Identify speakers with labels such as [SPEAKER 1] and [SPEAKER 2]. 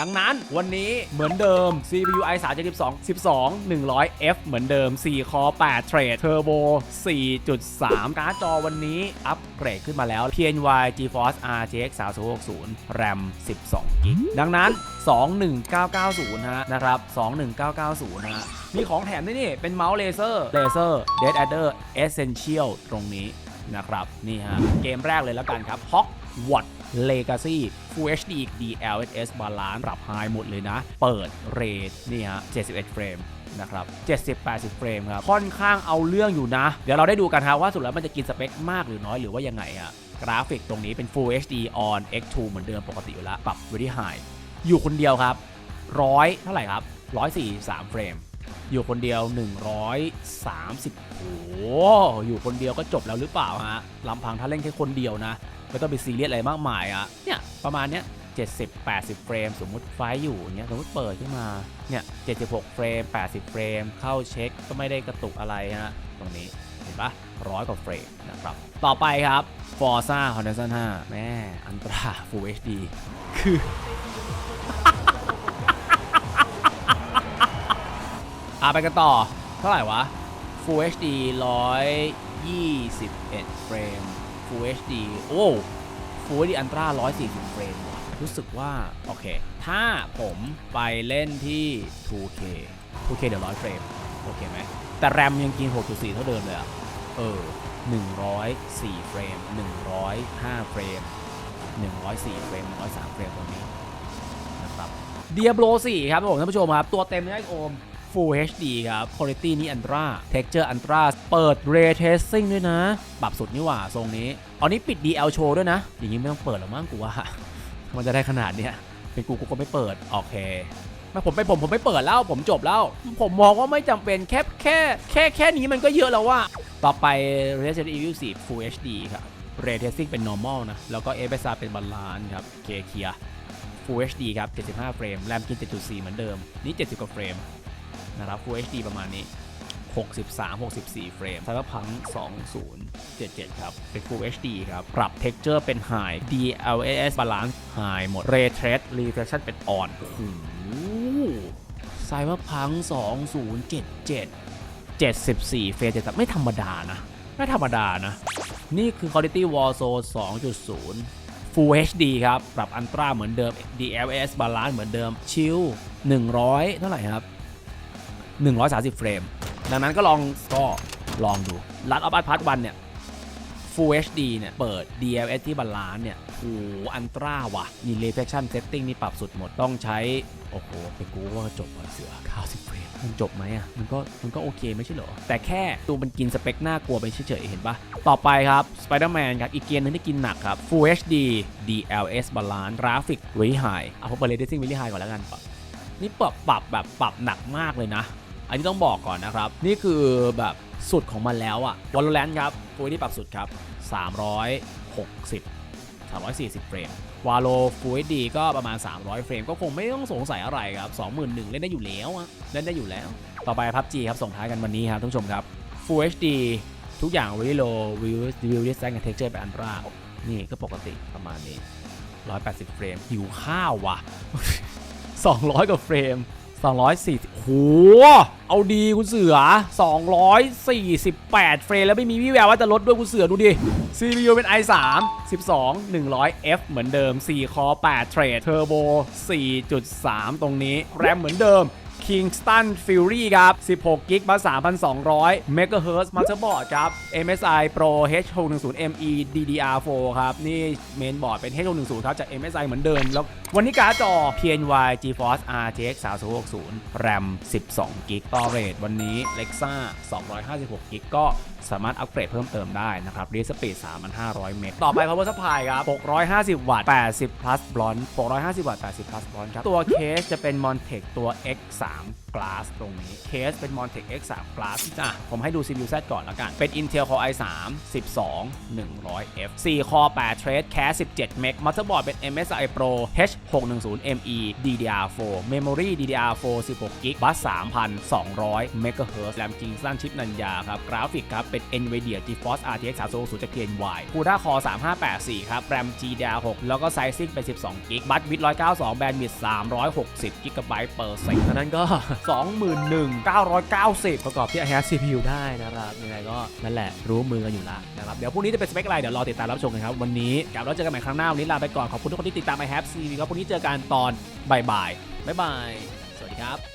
[SPEAKER 1] ดังนั้นวันนี้เหมือนเดิม CPU i 3 72 12 100F เหมือนเดิม 4 คอ 8 เทรด เทอร์โบ 4.3 การ์ดจอวันนี้ อัปเกรดขึ้นมาแล้ว PNY GeForce RTX 3060 RAM 12กิกดังนั้น 21990 ฮะ นะครับ 21990 ฮะ มีของแถมด้วยนี่ เป็นเมาส์เลเซอร์เลเซอร์ Dead Adder Essential ตรงนี้นะครับ นี่ฮะ เกมแรกเลยแล้วกันครับ Hogwarts Legacy Full HD DLSS Balance ปรับไฮหมดเลยนะ เปิดเรทนี่ฮะ 71 เฟรมนะครับ 70-80 เฟรมครับ ค่อนข้างเอาเรื่องอยู่นะ เดี๋ยวเราได้ดูกันฮะว่าสุดแล้วมันจะกินสเปคมากหรือน้อยหรือว่ายังไงฮะ กราฟิกตรงนี้เป็น Full HD on X2 เหมือนเดิมปกติอยู่แล้ว ปรับ Very High อยู่คนเดียวครับร้อยเท่าไหร่ครับ143 เฟรม อยู่คนเดียว 130โอ้โหอยู่คนเดียวก็จบแล้วหรือเปล่าฮะลำพังถ้าเล่นแค่คนเดียวนะ ไม่ต้องไปซีเรียสอะไรมากมายอะเนี่ยประมาณเนี้ย70 80 เฟรม สมมุติไฟอยู่เงี้ยสมมติเปิดขึ้นมาเนี่ย76 เฟรม 80 เฟรม เข้าเช็คก็ไม่ได้กระตุกอะไรฮะตรงนี้เห็นปะร้อยกว่าเฟรมนะครับ ต่อไปครับ Forza Horizon 5แม่อันตรา Full HD คือ อะไปกันต่อ เท่าไหร่วะ Full HD 121 เฟรม Full HD โอ้ Full HD Ultra 140 เฟรมว่ะรู้สึกว่า โอเค ถ้าผมไปเล่นที่ 2K 2K เดี๋ยว100 เฟรม โอเคไหม แต่แรมยังกิน 6.4 เท่าเดิมเลยอะเออ 104 เฟรม 105 เฟรม 104 เฟรม 103 เฟรมตรงนี้นะครับ Diablo 4 ครับผมท่านผู้ชมครับ ตัวเต็มเลยไอโอม Full HD ครับ Quality นี่ Ultra Texture Ultra เปิด Ray Tracing ด้วยนะ ปรับสุดนี่หว่าทรงนี้อันนี้ปิด DL Show ด้วยนะ อย่างนี้ไม่ต้องเปิดหรอกมั้งกูว่า มันจะได้ขนาดเนี้ยเป็นกูกูก็ไม่เปิด โอเคไม่ผมไปผมผมไม่เปิดแล้วผมจบแล้ว ผมมองว่าไม่จำเป็นแค่แค่แค่แค่นี้มันก็เยอะแล้วว่า ต่อไป Resident Evil 4 Full HD ครับ Ray Tracing เป็น normal นะ แล้วก็ FSR เป็น balance ครับเคเคลีย Full HD ครับ 75 เฟรม แรมกิน 7.4 เหมือนเดิม นี่ 70 กว่าเฟรม นะครับ Full HD ประมาณนี้ 63-64 เฟรมไซเบอร์พัง2077 ครับ เป็น Full HD ครับ ปรับเท็กเจอร์เป็น High DLSS Balance High หมด Ray Trace Reflection เป็น On โอ้โหไซเบอร์พัง2077 74 เฟรมแต่ไม่ธรรมดานะ ไม่ธรรมดานะ นี่คือ Quality War Zone 2.0 Full HD ครับ ปรับอันตราเหมือนเดิม DLS Balance เหมือนเดิม ชิล100 เท่าไหร่ครับ 130 เฟรม ดังนั้นก็ลองก็ลองดูรัดออฟอัพพาร์ทวันเนี่ย Full HD เนี่ย เปิด DLS ที่บาลานเนี่ยโอ้อันตราว่ะนี่ reflection setting นี่ปรับสุดหมด ต้องใช้ โอ้โหไปกูว่าจบอะเสือ90เฟรมมันจบไหมอะ มันก็มันก็โอเคไม่ใช่เหรอ แต่แค่ตัวมันกินสเปคน่ากลัวไปเฉยๆเห็นปะต่อไปครับ Spider-Man ครับ อีกเกมหนึงที่กินหนักครับ Full HD DLS balance กราฟิก very high เอาผมเปิด ray tracing very high ก่อนแล้วกันนี่ปรับปรับแบบปรับหนักมากเลยนะ อันนี้ต้องบอกก่อนนะครับ นี่คือแบบสุดของมันแล้วอะ Valorant ครับฟูที่ปรับสุดครับ 360 340 เฟรม Valo Full HD ก็ประมาณ 300 เฟรม ก็คงไม่ต้องสงสัยอะไรครับ 21,000 เล่นได้อยู่แล้วอะเล่นได้อยู่แล้ว ต่อไป PUBG ครับ ส่งท้ายกันวันนี้ครับท่านผู้ชมครับ Full HD ทุกอย่าง very low view view distance กับ texture เป็นอันตรานี่ก็ปกติประมาณนี้ 180 เฟรม หิวข้าวว่ะ 200 กว่าเฟรม 240โหเอาดีคุณเสือ 248 เฟรมแล้วไม่มีวิแววว่าจะลดด้วยคุณเสือดูดิ CPU เป็น i3 12 100F เหมือนเดิม 4 คอ 8 เทรด Turbo 4.3 ตรงนี้ แรมเหมือนเดิม Kingston Fury ครับ 16กิกมา3,200 m h z Motherboard ครับ MSI Pro H610ME DDR4 ครับ นี่เมนบอร์ดเป็น H610 ครับ จาก MSI เหมือนเดิม แล้ววันนี้การ์ดจอ PNY GeForce RTX 3060 RAM 12กิกต่อเรทวันนี้ Lexa 256กิกก็สามารถอัปเกรดเพิ่มเติมได้นะครับรีสปีด3,500 เมก ต่อไป power supply ครับ 650 วัตต์ 80 plus blonde 650 วัตต์ 80 plus blonde ครับ ตัวเคสจะเป็น Montec ตัว X3 3 Glass ตรงนี้เคสเป็น Montec X3 Glass อะผมให้ดู CPU Z ก่อนแล้วกัน เป็น Intel Core i3 12 100F 4 Core 8 Thread Cache 17เมก Motherboard เป็น MSI Pro H610ME DDR4 Memory DDR4 16 GB Bus 3,200 MHz แรมจริงสั้นชิปนันยาครับ กราฟิกครับ เป็น NVIDIA GeForce RTX 3060จาก TNY CUDA Core 3584 ครับ RAM GDR6 แล้วก็ Sizing เป็น 12 GB บัตวิด192 Bandwidth 360 GB per second
[SPEAKER 2] อันนั้นก็
[SPEAKER 1] 21,990
[SPEAKER 2] ประกอบที่ i5 CPU ได้นะครับยังไงก็นั่นแหละรู้มือกันอยู่ละ
[SPEAKER 1] นะครับเดี๋ยวพรุ่งนี้จะเป็นสเปคอะไรเดี๋ยวรอติดตามรับชมกันครับ วันนี้กลับแล้วเจอกันใหม่ครั้งหน้า วันนี้ลาไปก่อน ขอบคุณทุกคนที่ติดตาม i have CV ครับพรุ่งนี้เจอกันตอนบ่ายๆบ๊ายบาย สวัสดีครับ